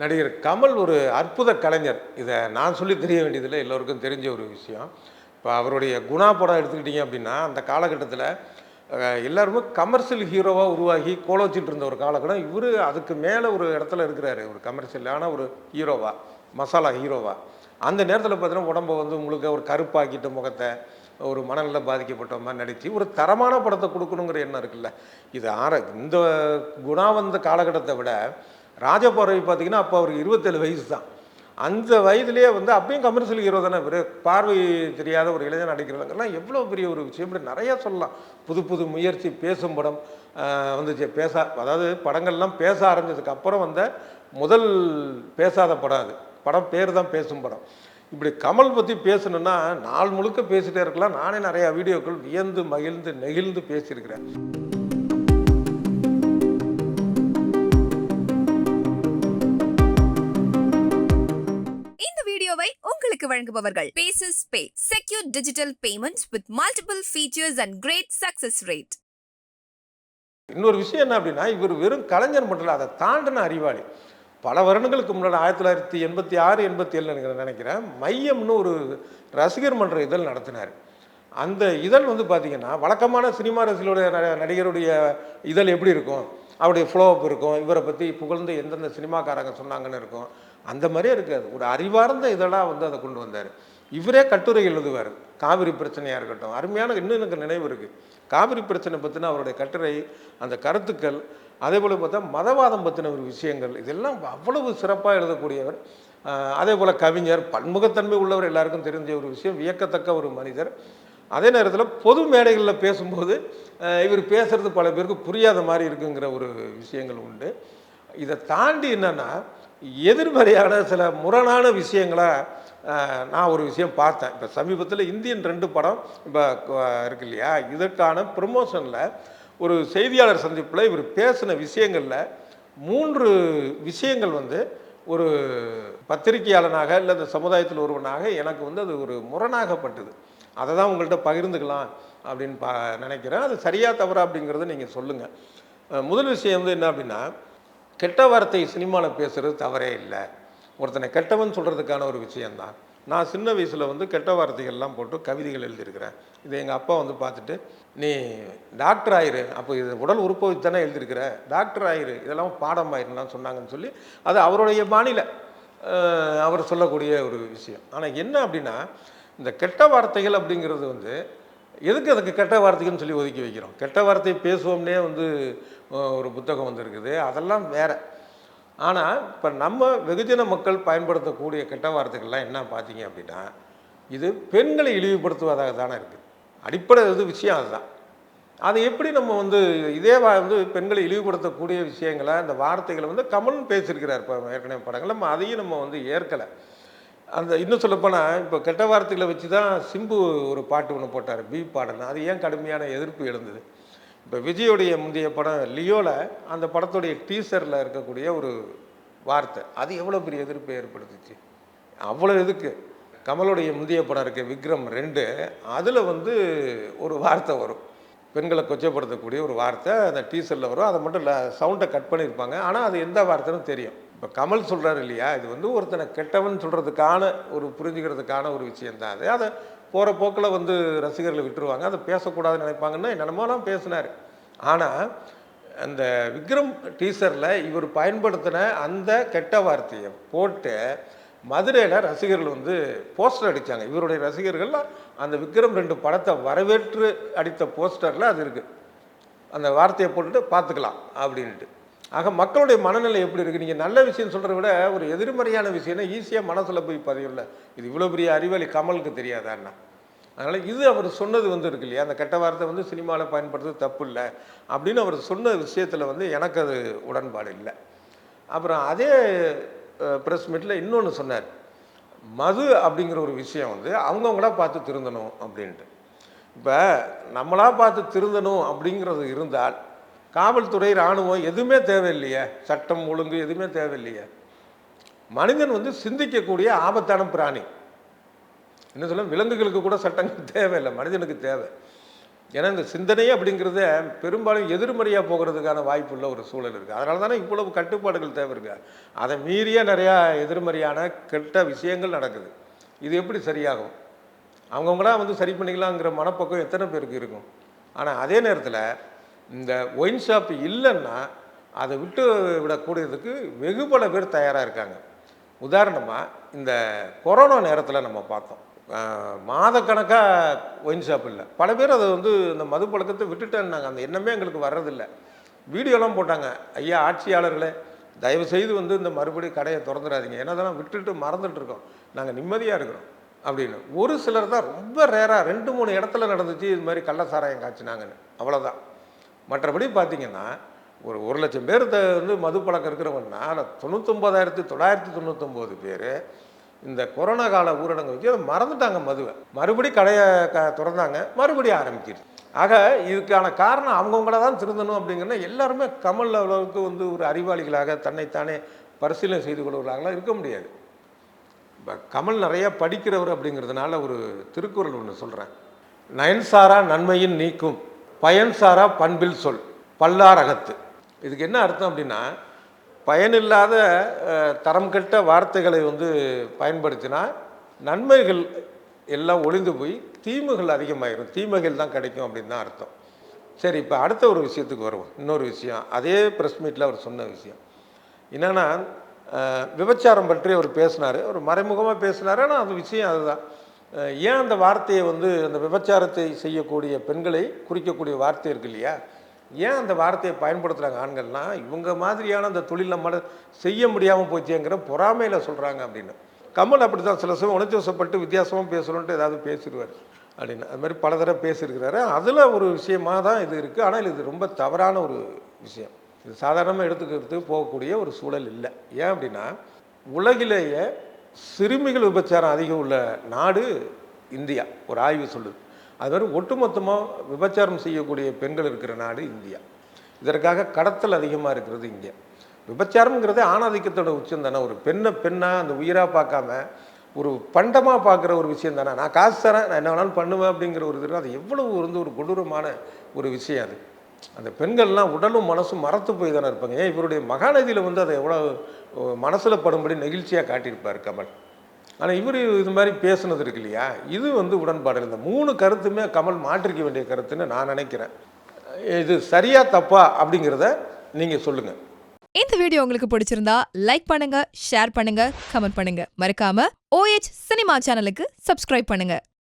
நடிகர் கமல் ஒரு அற்புத கலைஞர். இதை நான் சொல்லி தெரிய வேண்டியதில்லை எல்லோருக்கும் தெரிஞ்ச ஒரு விஷயம். இப்போ அவருடைய குணா படம் எடுத்துக்கிட்டிங்க அப்படின்னா அந்த காலகட்டத்தில் எல்லாருமே கமர்ஷியல் ஹீரோவாக உருவாகி கோலோச்சிட்டு இருந்த ஒரு காலகட்டம். இவர் அதுக்கு மேலே ஒரு இடத்துல இருக்கிறாரு ஒரு கமர்ஷியலான ஒரு ஹீரோவாக மசாலா ஹீரோவாக அந்த நேரத்தில் பார்த்தீங்கன்னா உடம்பை வந்து முழுக்க ஒரு கருப்பாக்கிட்ட முகத்தை ஒரு மனநல பாதிக்கப்பட்ட மாதிரி நடித்து ஒரு தரமான படத்தை கொடுக்கணுங்கிற எண்ணம் இருக்குல்ல. இது ஆர இந்த குணா வந்த காலகட்டத்தை விட ராஜபார்வை பார்த்தீங்கன்னா அப்போ அவருக்கு இருபத்தேழு வயசு தான். அந்த வயதுலேயே வந்து அப்பயும் கமர்ஷியல் ஹீரோ தானே பார்வை தெரியாத ஒரு இளைஞர் நடிக்கிறவங்கலாம் எவ்வளோ பெரிய ஒரு விஷயம். இப்படி நிறையா சொல்லலாம். புது புது முயற்சி பேசும் படம் வந்துச்சு பேச அதாவது படங்கள்லாம் பேச ஆரம்பிச்சதுக்கு அப்புறம் வந்த முதல் பேசாத படம் அது. படம் பேர் தான் பேசும் படம். இப்படி கமல் பற்றி பேசணுன்னா நாள் முழுக்க பேசிட்டே இருக்கலாம். நானே நிறையா வீடியோக்கள் வியந்து மகிழ்ந்து நெகிழ்ந்து பேசியிருக்கிறேன். வழங்குபவர்கள். Bases pay secure digital payment with multiple features and great success rate இன்னொரு விஷயம் என்ன அப்படின்னா இவர் வெறும் கலைஞர் மட்டும் இல்லை அதை தாண்டின அறிவாளி. பல வருடங்களுக்கு முன்னாடி ஆயிரத்தி தொள்ளாயிரத்தி எண்பத்தி ஆறு எண்பத்தி ஏழு நினைக்கிறேன் மையம்னு ஒரு ரசிகர் மன்ற இதழ் நடத்தினார். அந்த இதழ் வந்து பார்த்தீங்கன்னா வழக்கமான சினிமா ரசிகளுடைய நடிகருடைய இதழ் எப்படி இருக்கும்? அவருடைய ஃப்ளோ அப் இருக்கும். இவரை பற்றி புகழ்ந்து எந்தெந்த சினிமாக்காரங்க சொன்னாங்கன்னு இருக்கும். அந்த மாதிரியே இருக்காது ஒரு அறிவார்ந்த இதழாக வந்து அதை கொண்டு வந்தார். இவரே கட்டுரை எழுதுவார். காவிரி பிரச்சனையாக இருக்கட்டும். அருமையான இன்னும் எனக்கு நினைவு இருக்குது காவிரி பிரச்சனை பற்றின அவருடைய கட்டுரை அந்த கருத்துக்கள் அதே போல் பார்த்தா மதவாதம் பற்றின ஒரு விஷயங்கள் இதெல்லாம் அவ்வளவு சிறப்பாக எழுதக்கூடியவர். அதே போல் கவிஞர் பன்முகத்தன்மை உள்ளவர் எல்லாருக்கும் தெரிஞ்ச ஒரு விஷயம் வியக்கத்தக்க ஒரு மனிதர். அதே நேரத்தில் பொது மேடைகளில் பேசும்போது இவர் பேசுறது பல பேருக்கு புரியாத மாதிரி இருக்குங்கிற ஒரு விஷயங்கள் உண்டு. இதை தாண்டி என்னென்னா எதிர்மறையான சில முரணான விஷயங்களை நான் ஒரு விஷயம் பார்த்தேன். இப்போ சமீபத்தில் இந்தியன் ரெண்டு படம் இப்போ இருக்கு இல்லையா? இதற்கான ப்ரமோஷனில் ஒரு செய்தியாளர் சந்திப்பில் இவர் பேசின விஷயங்களில் மூன்று விஷயங்கள் வந்து ஒரு பத்திரிகையாளனாக இல்லை அந்த சமுதாயத்தில் ஒருவனாக எனக்கு வந்து அது ஒரு முரணாகப்பட்டது. அதை தான் உங்கள்கிட்ட பகிர்ந்துக்கலாம் அப்படின்னு பா நினைக்கிறேன். அது சரியாக தவறா அப்படிங்கிறத நீங்கள் சொல்லுங்கள் முதல் விஷயம் வந்து என்ன அப்படின்னா கெட்ட வார்த்தை சினிமாவில் பேசுகிறது தவறே இல்லை. ஒருத்தனை கெட்டவன் சொல்கிறதுக்கான ஒரு விஷயந்தான் நான் சின்ன வயசில் வந்து கெட்ட வார்த்தைகள்லாம் போட்டு கவிதைகள் எழுதியிருக்கிறேன். இதை எங்கள் அப்பா வந்து பார்த்துட்டு நீ டாக்டர் ஆயிரு. அப்போ இது உடல் உறுப்பு தானே எழுதியிருக்கிற? டாக்டர் ஆயிரு. இதெல்லாம் பாடம் ஆயிருந்தான் சொன்னாங்கன்னு சொல்லி அது அவருடைய மாநில அவர் சொல்லக்கூடிய ஒரு விஷயம். ஆனால் என்ன அப்படின்னா இந்த கெட்ட வார்த்தைகள் அப்படிங்கிறது வந்து எதுக்கு அதுக்கு கெட்ட வார்த்தைகள்னு சொல்லி ஒதுக்கி வைக்கிறோம்? கெட்ட வார்த்தை பேசுவோம்னே வந்து ஒரு புத்தகம் வந்திருக்குது. அதெல்லாம் வேற. ஆனால் இப்போ நம்ம வெகுஜன மக்கள் பயன்படுத்தக்கூடிய கெட்ட வார்த்தைகள்லாம் என்ன பார்த்தீங்க அப்படின்னா இது பெண்களை இழிவுபடுத்துவதாக தானே இருக்குது அடிப்படை இது விஷயம் அதுதான். அதை எப்படி நம்ம வந்து இதே வா- வந்து பெண்களை இழிவுபடுத்தக்கூடிய விஷயங்களை அந்த வார்த்தைகளை வந்து கமல் பேசியிருக்கிறார் இப்போ ஏற்கனவே படங்கள் நம்ம அதையும் நம்ம வந்து ஏற்கலை. அந்த இன்னும் சொல்லப்போனால் இப்போ கெட்ட வார்த்தைகளை வச்சு தான் சிம்பு ஒரு பாட்டு ஒன்று போட்டார் பி பாடல் அது ஏன் கடுமையான எதிர்ப்பு எழுந்தது? இப்போ விஜயோடைய முந்தைய படம் லியோவில் அந்த படத்துடைய டீசரில் இருக்கக்கூடிய ஒரு வார்த்தை அது எவ்வளோ பெரிய எதிர்ப்பை ஏற்படுத்துச்சு? அவ்வளோ எதுக்கு? கமலுடைய முந்தைய படம் இருக்குது விக்ரம் ரெண்டு அதில் வந்து ஒரு வார்த்தை வரும். பெண்களை கொச்சப்படுத்தக்கூடிய ஒரு வார்த்தை அந்த டீசரில் வரும். அதை மட்டும் இல்லை சவுண்டை கட் பண்ணியிருப்பாங்க ஆனால் அது எந்த வார்த்தைன்னு தெரியும். இப்போ கமல் சொல்கிறாரு இல்லையா இது வந்து ஒருத்தனை கெட்டவன் சொல்கிறதுக்கான ஒரு புரிஞ்சுக்கிறதுக்கான ஒரு விஷயந்தான் அது அதை போகிற போக்கில் வந்து ரசிகர்களை விட்டுருவாங்க. அதை பேசக்கூடாதுன்னு நினைப்பாங்கன்னா என்னென்னமோலாம் பேசினார். ஆனால் அந்த விக்ரம் டீசரில் இவர் பயன்படுத்தின அந்த கெட்ட வார்த்தையை போட்டு மதுரையில் ரசிகர்கள் வந்து போஸ்டர் அடித்தாங்க இவருடைய ரசிகர்கள் அந்த விக்ரம் ரெண்டு படத்தை வரவேற்று அடித்த போஸ்டரில் அது இருக்குது அந்த வார்த்தையை போட்டுட்டு பார்த்துக்கலாம் அப்படின்ட்டு. ஆக மக்களுடைய மனநிலை எப்படி இருக்குது நீங்கள் நல்ல விஷயம் சொல்கிறத விட ஒரு எதிர்மறையான விஷயம்னா ஈஸியாக மனசில் போய் பதிவில்ல இது இவ்வளோ பெரிய அறிவாளி கமலுக்கு தெரியாதாண்ணா அதனால் இது அவர் சொன்னது வந்து இருக்கு இல்லையா? அந்த கெட்ட வார்த்தை வந்து சினிமாவில் பயன்படுத்துறது தப்பு இல்லை அப்படின்னு அவர் சொன்ன விஷயத்தில் வந்து எனக்கு அது உடன்பாடு இல்லை. அப்புறம் அதே ப்ரெஸ் மீட்டில் இன்னொன்று சொன்னார். மது அப்படிங்கிற ஒரு விஷயம் வந்து அவங்கவுங்களா பார்த்து திருந்தணும் அப்படின்ட்டு. இப்போ நம்மளாக பார்த்து திருந்தணும் அப்படிங்கிறது இருந்தால் காவல்துறை இராணுவம் எதுவுமே தேவையில்லையே. சட்டம் ஒழுங்கு எதுவுமே தேவையில்லையே. மனிதன் வந்து சிந்திக்கக்கூடிய ஆபத்தான பிராணி. என்ன சொல்ல விலங்குகளுக்கு கூட சட்டங்கள் தேவையில்லை. மனிதனுக்கு தேவை. ஏன்னா இந்த சிந்தனை அப்படிங்கிறத பெரும்பாலும் எதிர்மறையாக போகிறதுக்கான வாய்ப்புள்ள ஒரு சூழல் இருக்குது அதனால தானே இவ்வளவு கட்டுப்பாடுகள் தேவை இருக்கு. அதை மீறிய நிறையா எதிர்மறையான கெட்ட விஷயங்கள் நடக்குது. இது எப்படி சரியாகும்? அவங்கவுங்களாம் வந்து சரி பண்ணிக்கலாங்கிற மனப்பக்கம் எத்தனை பேருக்கு இருக்கும்? ஆனால் அதே நேரத்தில் இந்த ஒயின் ஷாப் இல்லைன்னா அதை விட்டு விடக்கூடியதுக்கு வெகு பல பேர் தயாராக இருக்காங்க. உதாரணமாக இந்த கொரோனா நேரத்தில் நம்ம பார்த்தோம். மாதக்கணக்காக ஒயின் ஷாப் இல்லை. பல பேர் அதை வந்து இந்த மது பழக்கத்தை விட்டுட்டேன்னாங்க. அந்த எண்ணமே எங்களுக்கு வர்றதில்லை. வீடியோலாம் போட்டாங்க. ஐயா ஆட்சியாளர்களே தயவு செய்து வந்து இந்த மறுபடியும் கடையை திறந்துடாதீங்க. ஏன்னா அதெல்லாம் விட்டுட்டு மறந்துட்டு இருக்கோம். நாங்கள் நிம்மதியாக இருக்கிறோம் அப்படின்னு. ஒரு சிலர் தான் ரொம்ப ரேராக ரெண்டு மூணு இடத்துல நடந்துச்சு இது மாதிரி கள்ளசாராயம் காய்ச்சினாங்கன்னு. அவ்வளோதான் மற்றபடி பார்த்தீங்கன்னா ஒரு ஒரு லட்சம் பேர் த- வந்து மது பழக்கம் இருக்கிறவங்கன்னா அதில் தொண்ணூத்தொம்பதாயிரத்தி தொள்ளாயிரத்தி தொண்ணூத்தொம்பது பேர் இந்த கொரோனா கால ஊரடங்கு வச்சு அதை மறந்துட்டாங்க மதுவை. மறுபடி கடையை க திறந்தாங்க மறுபடியும் ஆரம்பிச்சிருச்சு. ஆக இதுக்கான காரணம் அவங்கவுங்கள தான் திருந்தணும் அப்படிங்கிறனா எல்லாருமே கமல் அளவுக்கு வந்து ஒரு அறிவாளிகளாக தன்னைத்தானே பரிசீலனை செய்து கொள்வர்களாகலாம் இருக்க முடியாது. இப்போ கமல் நிறையா படிக்கிறவர் அப்படிங்கிறதுனால ஒரு திருக்குறள் ஒன்று சொல்கிறேன் நயன்சாரா நன்மையின் நீக்கும். பயன்சாரா பண்பில் சொல் பல்லாரகத்து. இதுக்கு என்ன அர்த்தம் அப்படின்னா பயனில்லாத தரம் கெட்ட வார்த்தைகளை வந்து பயன்படுத்தினா நன்மைகள் எல்லாம் ஒளிந்து போய் தீமைகள் அதிகமாகிடும் தீமைகள் தான் கிடைக்கும் அப்படின்னு தான் அர்த்தம். சரி இப்போ அடுத்த ஒரு விஷயத்துக்கு வருவோம். இன்னொரு விஷயம். அதே ப்ரெஸ் மீட்டில் அவர் சொன்ன விஷயம். என்னன்னா விபச்சாரம் பற்றி அவர் பேசினார். அவர் மறைமுகமாக பேசினார். ஆனால் அந்த விஷயம் அதுதான். ஏன் அந்த வார்த்தையை வந்து அந்த விபச்சாரத்தை செய்யக்கூடிய பெண்களை குறிக்கக்கூடிய வார்த்தை இருக்கு இல்லையா? ஏன் அந்த வார்த்தையை பயன்படுத்துகிறாங்க ஆண்கள்னா இவங்க மாதிரியான அந்த தொழில் நம்மளால செய்ய முடியாமல் போச்சேங்கிற பொறாமையில் சொல்கிறாங்க அப்படின்னு. கமல் அப்படி தான் சில சமயம் உணர்ச்சி வசப்பட்டு வித்தியாசமாக பேசணுன்ட்டு ஏதாவது பேசிடுவார் அப்படின்னு. அது மாதிரி பல தடவை பேசியிருக்கிறாரு. அதில் ஒரு விஷயமா தான் இது இருக்குது ஆனால் இது ரொம்ப தவறான ஒரு விஷயம். இது சாதாரணமாக எடுத்துக்கிறதுக்கு போகக்கூடிய ஒரு சூழல் இல்லை. ஏன் அப்படின்னா உலகிலேயே சிறுமிகள் விபச்சாரம் அதிகம் உள்ள நாடு இந்தியா ஒரு ஆய்வு சொல்லுது. அது மாதிரி ஒட்டுமொத்தமாக விபச்சாரம் செய்யக்கூடிய பெண்கள் இருக்கிற நாடு இந்தியா. இதற்காக கடத்தல் அதிகமாக இருக்கிறது இங்கே. விபச்சாரம்ங்கிறது ஆணாதிக்கத்தோட உச்சம் தானே. ஒரு பெண்ணை பெண்ணாக அந்த உயிராக பார்க்காம ஒரு பண்டமாக பார்க்குற ஒரு விஷயம் தானே. நான் காசு தரேன் நான் என்ன வேணாலும் பண்ணுவேன் அப்படிங்கிற ஒரு இது அது எவ்வளவு வந்து ஒரு கொடூரமான ஒரு விஷயம் அது. அந்த பெண்கள்லாம் உடலும் மனசும் மறத்து போய் தானே இருப்பாங்க. ஏன்? இவருடைய மகாநதியில் வந்து அதை எவ்வளோ மனசில் படும்படி நெகிழ்ச்சியாக காட்டியிருப்பார் கமல். ஆனால் இவர் இது மாதிரி பேசுனது இருக்கு இல்லையா? இது வந்து உடன்பாடு இந்த மூணு கருத்துமே கமல் மாற்றிக்க வேண்டிய கருத்துன்னு நான் நினைக்கிறேன். இது சரியா தப்பா அப்படிங்கிறத நீங்கள் சொல்லுங்கள் இந்த வீடியோ உங்களுக்கு பிடிச்சிருந்தா லைக் பண்ணுங்க ஷேர் பண்ணுங்க கமெண்ட் பண்ணுங்க. மறக்காம ஓஎச் சினிமா சேனலுக்கு சப்ஸ்கிரைப் பண்ணுங்க.